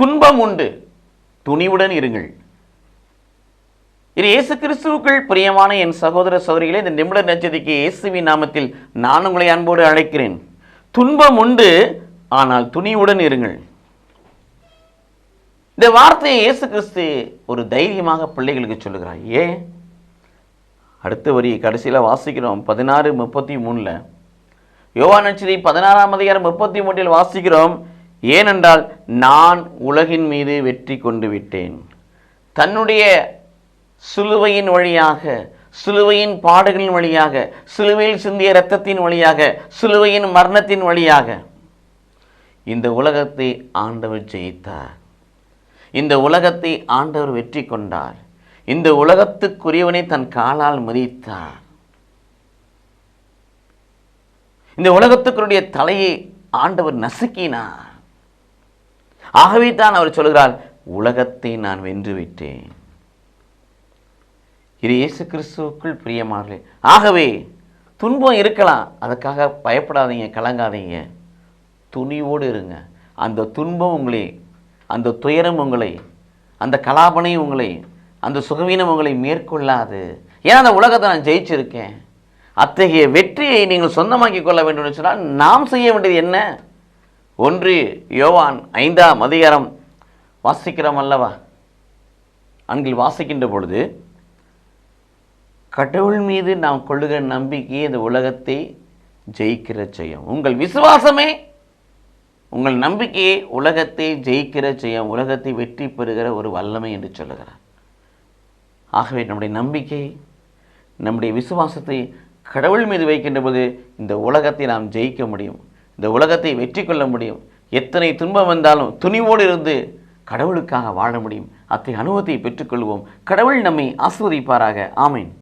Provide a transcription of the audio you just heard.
துன்பம் உண்டு. துணிவுடன் இருங்கள். இது இயேசு கிறிஸ்துவுக்குள் பிரியமான என் சகோதர சகோதரிகளே இந்த நிமிட நட்சத்திற்கு இயேசுவின் நாமத்தில் நான் உங்களை அன்போடு அழைக்கிறேன். துன்பம் உண்டு ஆனால் துணிவுடன் இருங்கள். இந்த வார்த்தையை இயேசு கிறிஸ்து ஒரு தைரியமாக பிள்ளைகளுக்கு சொல்லுகிறார். ஏன் அடுத்த வரி கடைசியில் வாசிக்கிறோம். பதினாறு முப்பத்தி மூணில். யோவானச்சரி பதினாறாம் அதிகாரம் முப்பத்தி மூன்றில் வாசிக்கிறோம். ஏனென்றால் நான் உலகின் மீது வெற்றி கொண்டு விட்டேன். தன்னுடைய சிலுவையின் வழியாக சிலுவையின் பாடுகளின் வழியாக சிலுவையில் சிந்திய இரத்தத்தின் வழியாக சிலுவையின் மரணத்தின் வழியாக இந்த உலகத்தை ஆண்டவர் ஜெயித்தார். இந்த உலகத்தை ஆண்டவர் வெற்றி கொண்டார். இந்த உலகத்துக்குரியவனை தன் காலால் மதித்தார். இந்த உலகத்துக்குரிய தலையை ஆண்டவர் நசுக்கினார். ஆகவே தான் அவர் சொல்கிறார் உலகத்தை நான் வென்று விட்டேன் இது இயேசு கிறிஸ்துவுக்குள் பிரியமானே ஆகவே துன்பம் இருக்கலாம் அதுக்காக பயப்படாதீங்க கலங்காதீங்க. துணிவோடு இருங்க. அந்த துன்பம் உங்களை அந்த துயரம் உங்களை அந்த கலாபனை உங்களை அந்த சுகவீனம் உங்களை மேற்கொள்ளாது. ஏன்னா அந்த உலகத்தை நான் ஜெயிச்சிருக்கேன்? அத்தகைய வெற்றியை நீங்கள் சொந்தமாக்கி கொள்ள வேண்டும் சொன்னால் நாம் செய்ய வேண்டியது என்ன? ஒன்று யோவான் ஐந்தாம் அதிகாரம். வாசிக்கிறோம் அல்லவா? அன்கில் வாசிக்கின்ற பொழுது கடவுள் மீது நாம் கொள்ளுகிற நம்பிக்கையே இந்த உலகத்தை ஜெயிக்கிற செய்யும் உங்கள் விசுவாசமே உங்கள் நம்பிக்கையை உலகத்தை ஜெயிக்கிற செய்யும் உலகத்தை வெற்றி பெறுகிற ஒரு வல்லமை என்று சொல்லுகிறார். ஆகவே நம்முடைய நம்பிக்கை நம்முடைய விசுவாசத்தை கடவுள் மீது வைக்கின்ற போது இந்த உலகத்தை நாம் ஜெயிக்க முடியும். இந்த உலகத்தை வெற்றி கொள்ள முடியும். எத்தனை துன்பம் வந்தாலும் துணிவோடு இருந்து கடவுளுக்காக வாழ முடியும். அத்தை அனுபவத்தை பெற்றுக்கொள்வோம். கடவுள் நம்மை ஆஸ்வதிப்பாராக ஆமேன்.